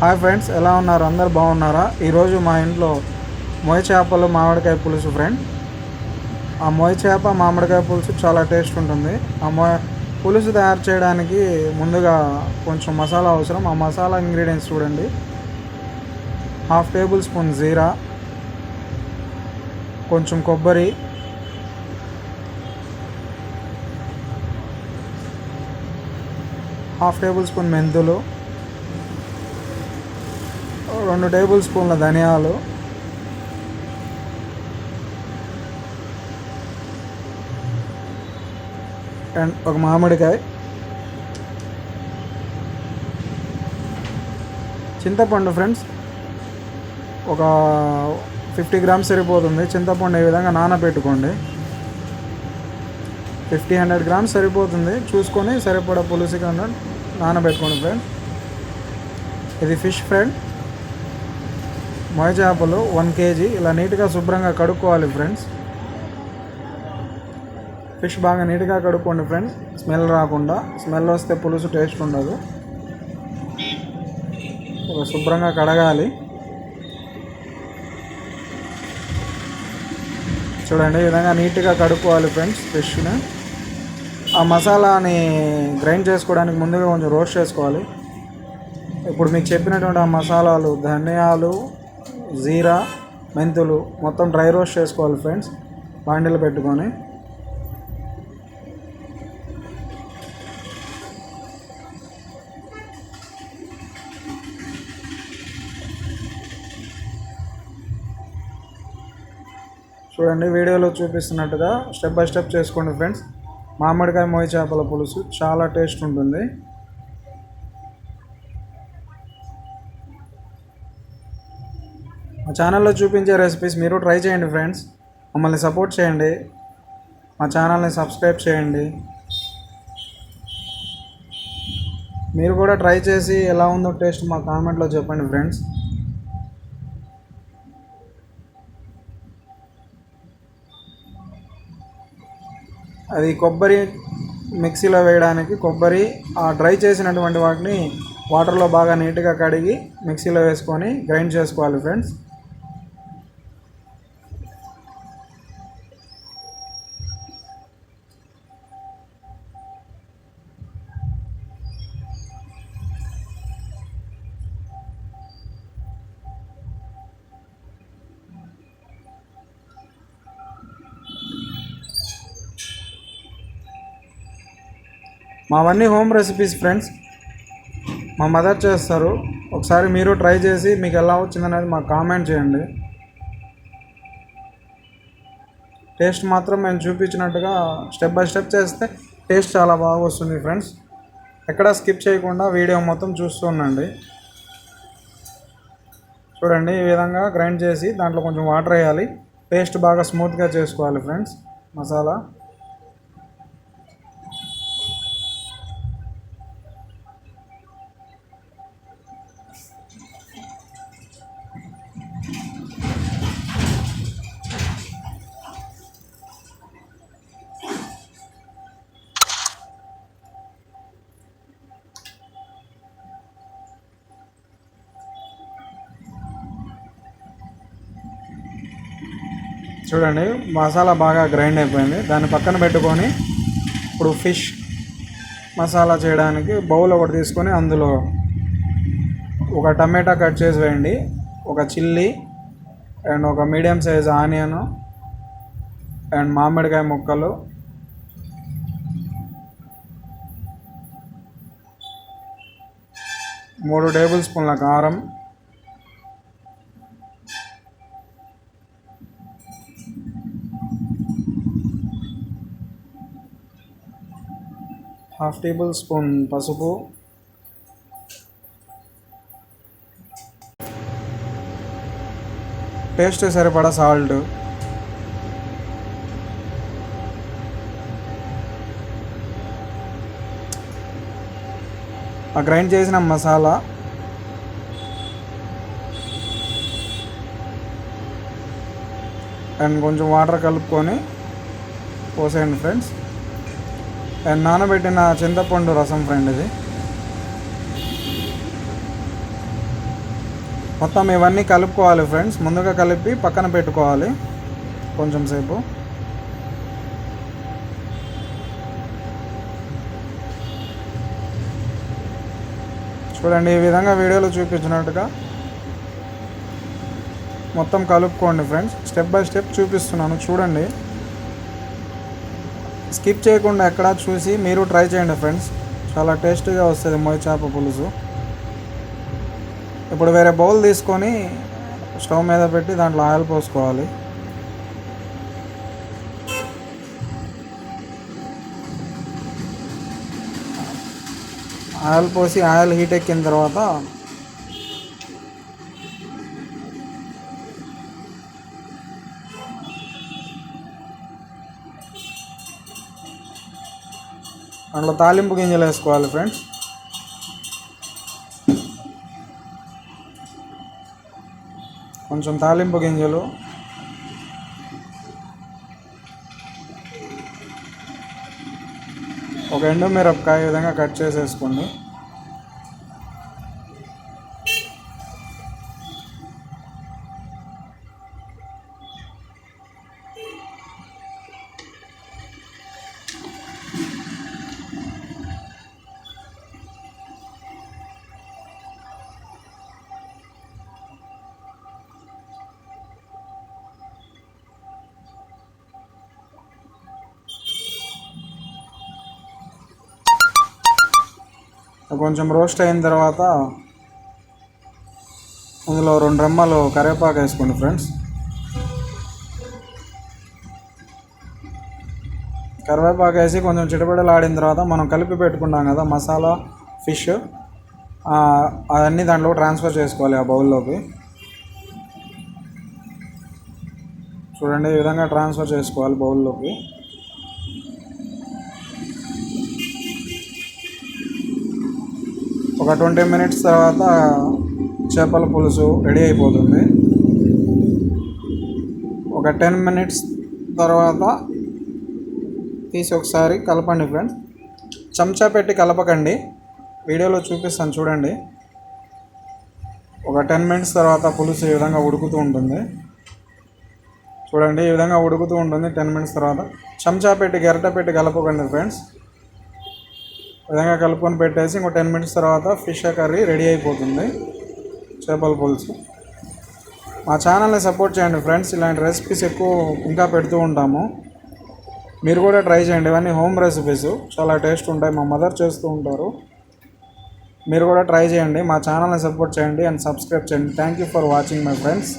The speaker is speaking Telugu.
హాయ్ ఫ్రెండ్స్ ఎలా ఉన్నారు? అందరు బాగున్నారా? ఈరోజు మా ఇంట్లో మొయ చేపలు మామిడికాయ పులుసు ఫ్రెండ్. ఆ మొయ చేప మామిడికాయ పులుసు చాలా టేస్ట్ ఉంటుంది. ఆ మొయ పులుసు తయారు చేయడానికి ముందుగా కొంచెం మసాలా అవసరం. ఆ మసాలా ఇంగ్రీడియంట్స్ చూడండి. హాఫ్ టేబుల్ స్పూన్ జీరా కొంచెం కొబ్బరి హాఫ్ టేబుల్ స్పూన్ మెంతులు రెండు టేబుల్ స్పూన్ల ధనియాలు. అండ్ ఒక మామిడికాయ. చింతపండు ఫ్రెండ్స్ ఒక ఫిఫ్టీ గ్రామ్స్ సరిపోతుంది. చింతపండు ఈ విధంగా నానబెట్టుకోండి. ఫిఫ్టీ హండ్రెడ్ గ్రామ్స్ సరిపోతుంది. చూసుకొని సరిపడా పులుసు కన్నా నానబెట్టుకోండి ఫ్రెండ్ ఇది ఫిష్ ఫ్రెండ్. మొయ చేపలు వన్ కేజీ. ఇలా నీట్గా శుభ్రంగా కడుక్కోవాలి ఫ్రెండ్స్. ఫిష్ బాగా నీట్గా కడుక్కోండి ఫ్రెండ్స్. స్మెల్ రాకుండా. స్మెల్ వస్తే పులుసు టేస్ట్ ఉండదు. శుభ్రంగా కడగాలి. చూడండి ఈ విధంగా నీట్గా కడుక్కోవాలి ఫ్రెండ్స్ ఫిష్ని. ఆ మసాలాని గ్రైండ్ చేసుకోవడానికి ముందుగా కొంచెం రోస్ట్ చేసుకోవాలి. ఇప్పుడు మీకు చెప్పినటువంటి ఆ మసాలాలు ధనియాలు జీరా మెంతులు మొత్తం డ్రై రోస్ట్ చేసుకోవాలి ఫ్రెండ్స్. బాండీలు పెట్టుకొని. చూడండి వీడియోలో చూపిస్తున్నట్టుగా స్టెప్ బై స్టెప్ చేసుకోండి ఫ్రెండ్స్. మామిడికాయ మోయి చేపల పులుసు చాలా టేస్ట్ ఉంటుంది. మా ఛానల్లో చూపించే రెసిపీస్ మీరు ట్రై చేయండి ఫ్రెండ్స్ మమ్మల్ని సపోర్ట్ చేయండి. మా ఛానల్ని సబ్స్క్రైబ్ చేయండి. మీరు కూడా ట్రై చేసి ఎలా ఉందో టేస్ట్ మా కామెంట్లో చెప్పండి ఫ్రెండ్స్ అది కొబ్బరి మిక్సీలో వేయడానికి కొబ్బరి ఆ డ్రై చేసినటువంటి వాటిని వాటర్లో బాగా నీట్గా కడిగి మిక్సీలో వేసుకొని గ్రైండ్ చేసుకోవాలి ఫ్రెండ్స్ మావన్నీ హోమ్ రెసిపీస్ ఫ్రెండ్స్ మా మదర్ చేస్తారు. ఒకసారి మీరు ట్రై చేసి మీకు ఎలా వచ్చిందనేది మాకు కామెంట్ చేయండి. టేస్ట్ మాత్రం మేము చూపించినట్టుగా స్టెప్ బై స్టెప్ చేస్తే టేస్ట్ చాలా బాగా వస్తుంది ఫ్రెండ్స్ ఎక్కడ స్కిప్ చేయకుండా వీడియో మొత్తం చూస్తూ ఉండండి. చూడండి ఈ విధంగా గ్రైండ్ చేసి దాంట్లో కొంచెం వాటర్ వేయాలి. పేస్ట్ బాగా స్మూత్గా చేసుకోవాలి ఫ్రెండ్స్ మసాలా. చూడండి మసాలా బాగా గ్రైండ్ అయిపోయింది. దాన్ని పక్కన పెట్టుకొని ఇప్పుడు ఫిష్ మసాలా చేయడానికి బౌల్ ఒకటి తీసుకొని అందులో ఒక టమాటా కట్ చేసి వేయండి. ఒక చిల్లీ అండ్ ఒక మీడియం సైజ్ ఆనియన్ అండ్ మామిడికాయ ముక్కలు. మూడు టేబుల్ స్పూన్ల కారం. హాఫ్ టేబుల్ స్పూన్ పసుపు. టేస్ట్ సరిపడా సాల్ట్. ఆ గ్రైండ్ చేసిన మసాలా. అండ్ కొంచెం వాటర్ కలుపుకొని పోసేయండి ఫ్రెండ్స్. నానబెట్టిన చింతపండు రసం ఫ్రెండ్ ఇది. మొత్తం ఇవన్నీ కలుపుకోవాలి ఫ్రెండ్స్ ముందుగా కలిపి పక్కన పెట్టుకోవాలి కొంచెం సేపు. చూడండి ఈ విధంగా వీడియోలో చూపించినట్టుగా మొత్తం కలుపుకోండి ఫ్రెండ్స్ స్టెప్ బై స్టెప్ చూపిస్తున్నాను చూడండి. స్కిప్ చేయకుండా ఎక్కడా చూసి మీరు ట్రై చేయండి ఫ్రెండ్స్. చాలా టేస్టీగా వస్తుంది మొయ్యి చేప పులుసు. ఇప్పుడు వేరే బౌల్ తీసుకొని స్టవ్ మీద పెట్టి దాంట్లో ఆయిల్ పోసుకోవాలి. ఆయిల్ పోసి ఆయిల్ హీట్ ఎక్కిన తర్వాత అందులో తాలింపు గింజలు వేసుకోవాలి ఫ్రెండ్స్. కొంచెం తాలింపు గింజలు. ఒక ఎండు మిరపకాయ ఈ విధంగా కట్ చేసేసుకోండి. కొంచెం రోస్ట్ అయిన తర్వాత అందులో రెండు రెమ్మలు కరివేపాకు వేసుకోండి ఫ్రెండ్స్. కరివేపాకు వేసి కొంచెం చిటపటలు తర్వాత మనం కలిపి పెట్టుకున్నాం కదా మసాలా ఫిష్ అవన్నీ దాంట్లో ట్రాన్స్ఫర్ చేసుకోవాలి ఆ బౌల్లోకి. చూడండి ఈ విధంగా ట్రాన్స్ఫర్ చేసుకోవాలి బౌల్లోకి. ఒక ట్వంటీ మినిట్స్ తర్వాత చేపల పులుసు రెడీ అయిపోతుంది. ఒక టెన్ మినిట్స్ తర్వాత తీసి ఒకసారి కలపండి ఫ్రెండ్స్. చెంచా పెట్టి కలపకండి. వీడియోలో చూపిస్తాను చూడండి. ఒక టెన్ మినిట్స్ తర్వాత పులుసు ఈ విధంగా ఉడుకుతూ ఉంటుంది. చూడండి ఈ విధంగా ఉడుకుతూ ఉంటుంది. టెన్ మినిట్స్ తర్వాత చెంచా పెట్టి గెరట పెట్టి కలపకండి ఫ్రెండ్స్. విధంగా కలుపుకొని పెట్టేసి ఇంకో టెన్ మినిట్స్ తర్వాత ఫిష్ కర్రీ రెడీ అయిపోతుంది. చేపల పులుసు. మా ఛానల్ని సపోర్ట్ చేయండి ఫ్రెండ్స్ ఇలాంటి రెసిపీస్ ఎక్కువ ఇంకా పెడుతూ ఉంటాము. మీరు కూడా ట్రై చేయండి ఇవన్నీ హోమ్ రెసిపీస్ చాలా టేస్ట్ ఉంటాయి మా మదర్ చేస్తూ ఉంటారు. మీరు కూడా ట్రై చేయండి మా ఛానల్ని సపోర్ట్ చేయండి అండ్ సబ్స్క్రైబ్ చేయండి. Thank you for watching my friends